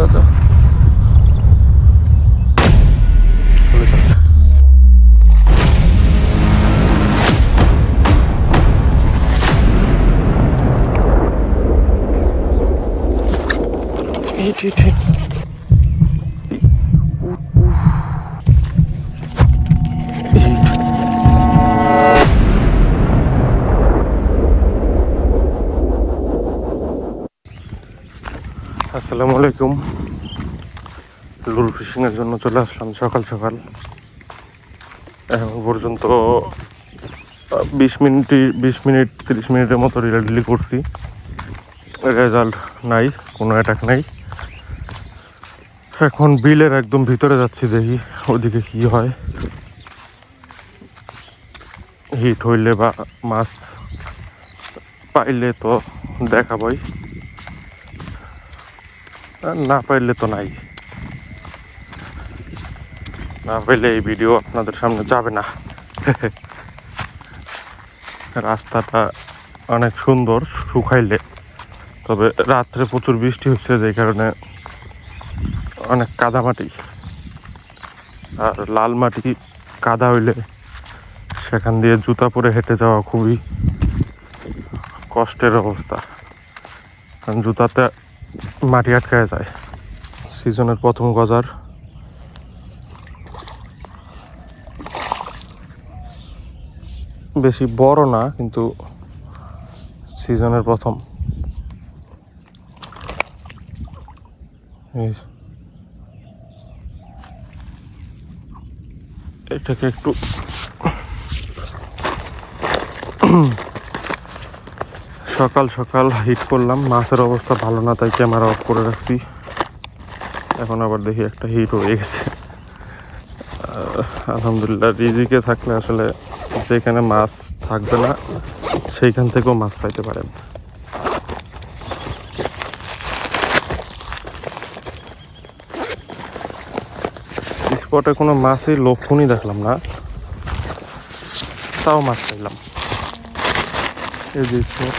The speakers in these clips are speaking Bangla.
যা যা আসসালামু আলাইকুম। লুল ফিশিং এর জন্য চলে আসলাম সকাল সকাল। এখন পর্যন্ত বিশ মিনিট বিশ মিনিট, তিরিশ মিনিটের মতো রিলাডিলি করছি। রেজাল্ট নাই, কোনো অ্যাটাক নাই। এখন বিলের একদম ভিতরে যাচ্ছি, দেখি ওদিকে কি হয়। হিট হইলে বা মাছ পাইলে তো দেখাবই। না পাইলে তো নাই। না পাইলে এই ভিডিও আপনাদের সামনে যাবে না। রাস্তাটা অনেক সুন্দর, শুকাইলে। তবে রাত্রে প্রচুর বৃষ্টি হচ্ছে, যে কারণে অনেক কাদামাটি আর লাল মাটি কাদা হইলে সেখান দিয়ে জুতা পরে হেঁটে যাওয়া খুবই কষ্টের অবস্থা। কারণ জুতাতে মাটি আটকায় যায়। সিজনের প্রথম গজার। বেশি বড় না কিন্তু সিজনের প্রথম। এটাকে একটু সকাল সকাল হিট করলাম। মাছের অবস্থা ভালো না, তাই ক্যামেরা অফ করে রাখছি। এখন আবার দেখি একটা হিট হয়ে গেছে। আলহামদুলিল্লাহ, রিজিকে থাকলে আসলে যেখানে মাছ থাকবে না, সেইখান থেকেও মাছ পাইতে পারেন। স্পটে কোনো মাছই লক্ষণই দেখলাম না। তাও মাছ পাইলাম। এই যে স্পট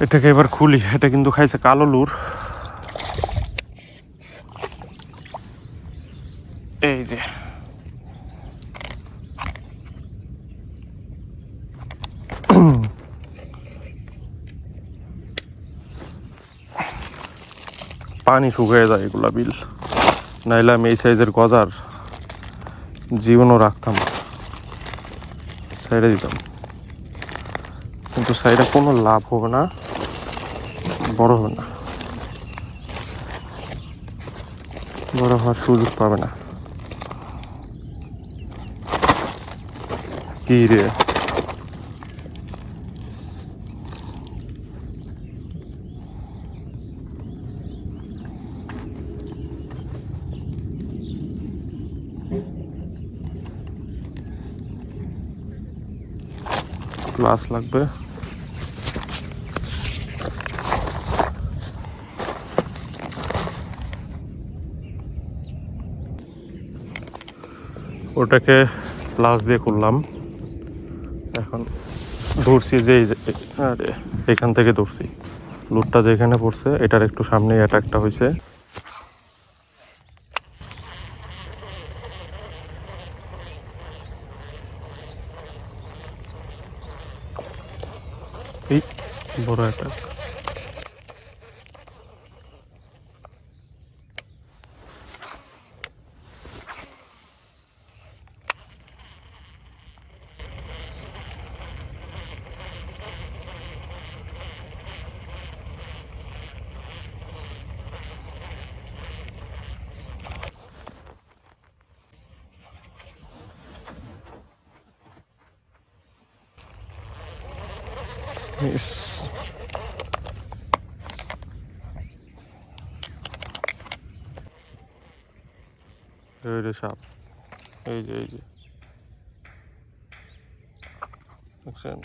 এটাকে এবার খুলি। এটা কিন্তু খাইছে কালো লুর। এই যে। পানি শুকিয়ে যায় এগুলা বিল। নাইলে আমি এই সাইজের গজার জীবনও রাখতাম। সাইডে দিতাম। কিন্তু সাইডে কোনো লাভ হবে না। বড় হবে না। বড় হওয়ার সুযোগ পাবে না। কি রে? ক্লাস লাগবে? ওটাকে প্লাস দিয়ে করলাম এখন ধরছি যে এখান থেকে ধরছি। লুটটা যেখানে পড়ছে, এটার একটু সামনে অ্যাটাকটা হয়েছে বড় অ্যাটাক রে সাপ এই যে এই যে দেখছেন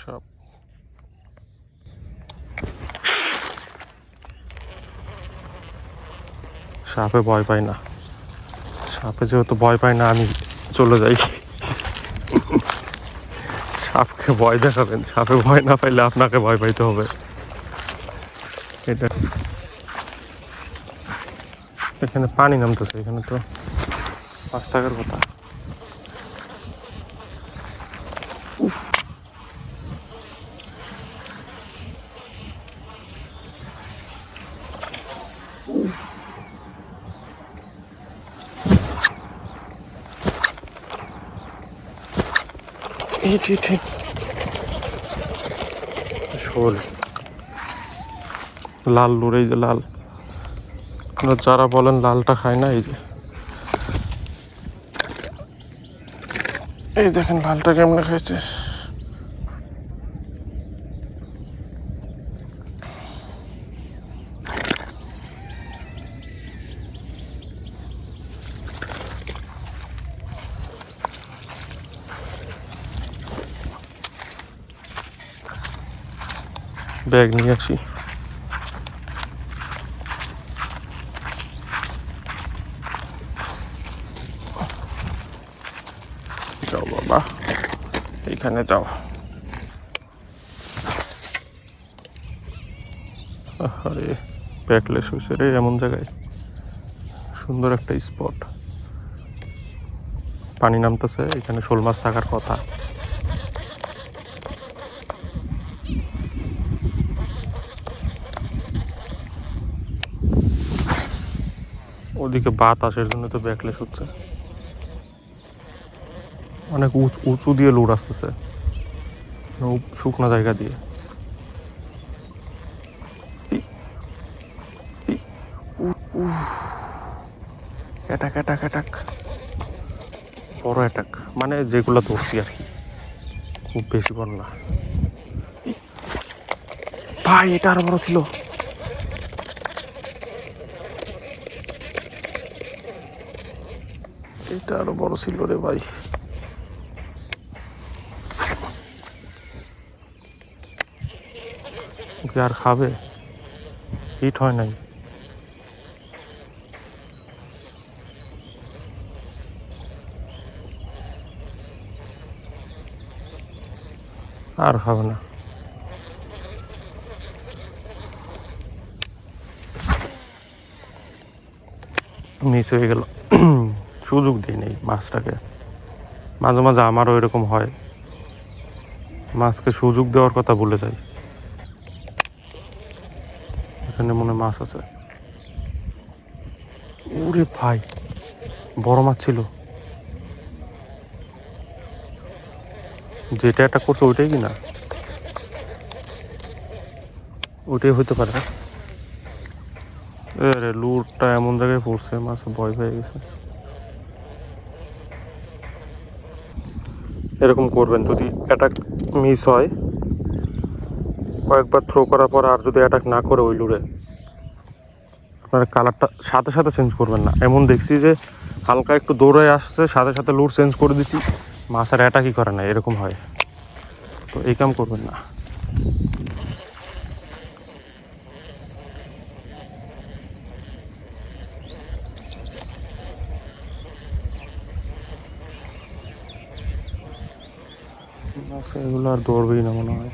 সাপ সাপে ভয় পাই না। সাপে যেহেতু ভয় পাই না আমি চলে যাই। সাপকে ভয় দেখাবেন। সাপে ভয় না পাইলে আপনাকে ভয় পাইতে হবে। এটা এখানে পানি নামতেছে, এখানে তো পাঁচ টাকার কথা। ইট ইট ইট শোল। লাল এই যে লাল। যারা বলেন লালটা খায় না, এই যে। এই দেখেন লালটা কেমনে খাইছে। ব্যাগ নিয়ে আসি। যাও বাবা, এইখানে যাও। আরে ব্যাকলেস হয়েছে রে এমন জায়গায়। সুন্দর একটা স্পট। পানি নামতেছে, এখানে শোল মাছ থাকার কথা। ওদিকে বাতাসের জন্য তো ব্যাকলেস হচ্ছে। অনেক উঁচু দিয়ে লোড আসতেছে। মানে শুকনো জায়গা দিয়ে। Attack attack attack. বড় অ্যাটাক। মানে যেগুলো ধরছি আর কি। খুব বেশি বড় না। ভাই, এটা আরও বড় ছিল। এটা আরও বড় ছিল রে ভাই। আর খাবে? হিট হয় নাই। আর খাবে না। মিস হয়ে গেল। সুযোগ দিই নেই মাছটাকে। মাঝে মাঝে আমারও এরকম হয়। মাছকে সুযোগ দেওয়ার কথা ভুলে যাই। এখানে মনে মাছ আছে। ওরে ভাই, বড় মাছ ছিল। যেটা একটা করছে ওইটাই কি না? ওইটাই হইতে পারে। এ রে লুরটা এমন জায়গায় পড়ছে, মাছ ভয় পেয়ে গেছে। এরকম করবেন। যদি অ্যাটাক মিস হয়, কয়েকবার থ্রো করার পর আর যদি অ্যাটাক না করে ওই লুড়ে আপনার কালারটা সাথে সাথে চেঞ্জ করবেন না। এমন দেখছি যে হালকা একটু দৌড়ে আসছে, সাথে সাথে লুর চেঞ্জ করে দিছি মাছের অ্যাটাকই করে না, এরকম হয়। তো এই কাম করবেন না। এগুলো আর দৌড়বেই না মনে হয়।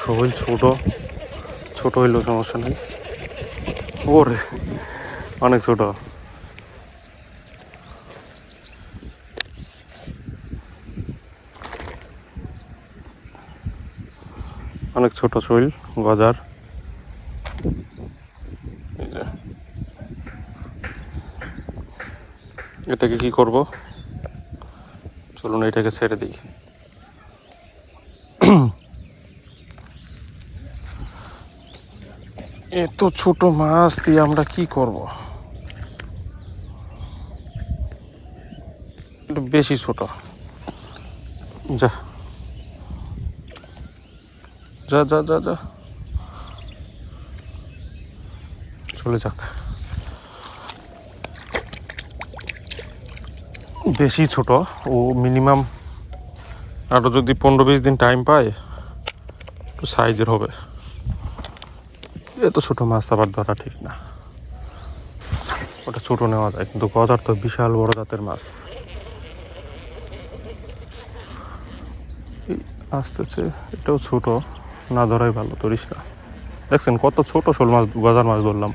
শৈল ছোট। ছোট হইলেও সমস্যা নেই। ওরে, অনেক ছোট। অনেক ছোট শৈল গজার। এটাকে কি করব? চলুন এটাকে ছেড়ে দিই। এত ছোট মাছ, দিয়ে আমরা কি করব? একটু বেশি ছোট। যা। যা যা যা যা। চলে যাক। বেশি ছোট, ও মিনিমাম আরও যদি পনেরো বিশ দিন টাইম পায়, একটু সাইজের হবে। এত ছোট মাছ আবার ধরা ঠিক না। ওটা ছোট নেওয়া যায়, কিন্তু গজার তো বিশাল বড় জাতের মাছ। আসতেছে এটাও ছোট। না ধরাই ভালো ধরিস দেখছেন কত ছোট শোল মাছ, গজার মাছ ধরলাম।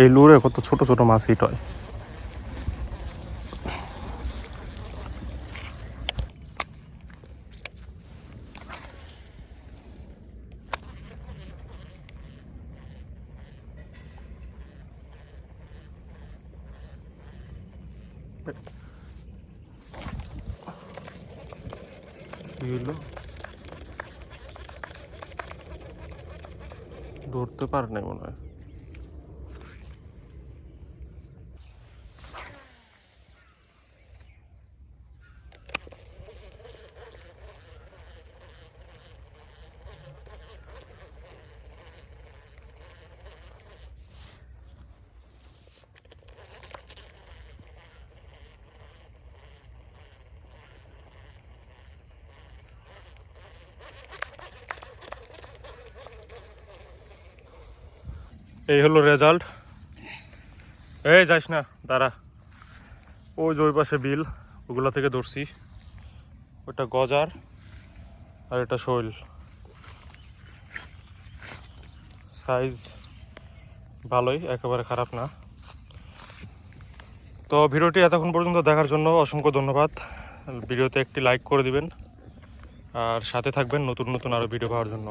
এই লুরে কত ছোট ছোট মাছ হিট হয়। হলো। ধরতে পারে নাই মনে হয়। এই হলো রেজাল্ট এই যাস না, দাঁড়া। ওই যে ওই পাশে বিল, ওগুলা থেকে ধরছি। ওটা গজার আর এটা শৈল। সাইজ ভালোই, একেবারে খারাপ না। তো ভিডিওটি এতক্ষণ পর্যন্ত দেখার জন্য অসংখ্য ধন্যবাদ। ভিডিওতে একটি লাইক করে দিবেন। আর সাথে থাকবেন নতুন নতুন আরও ভিডিও পাওয়ার জন্য।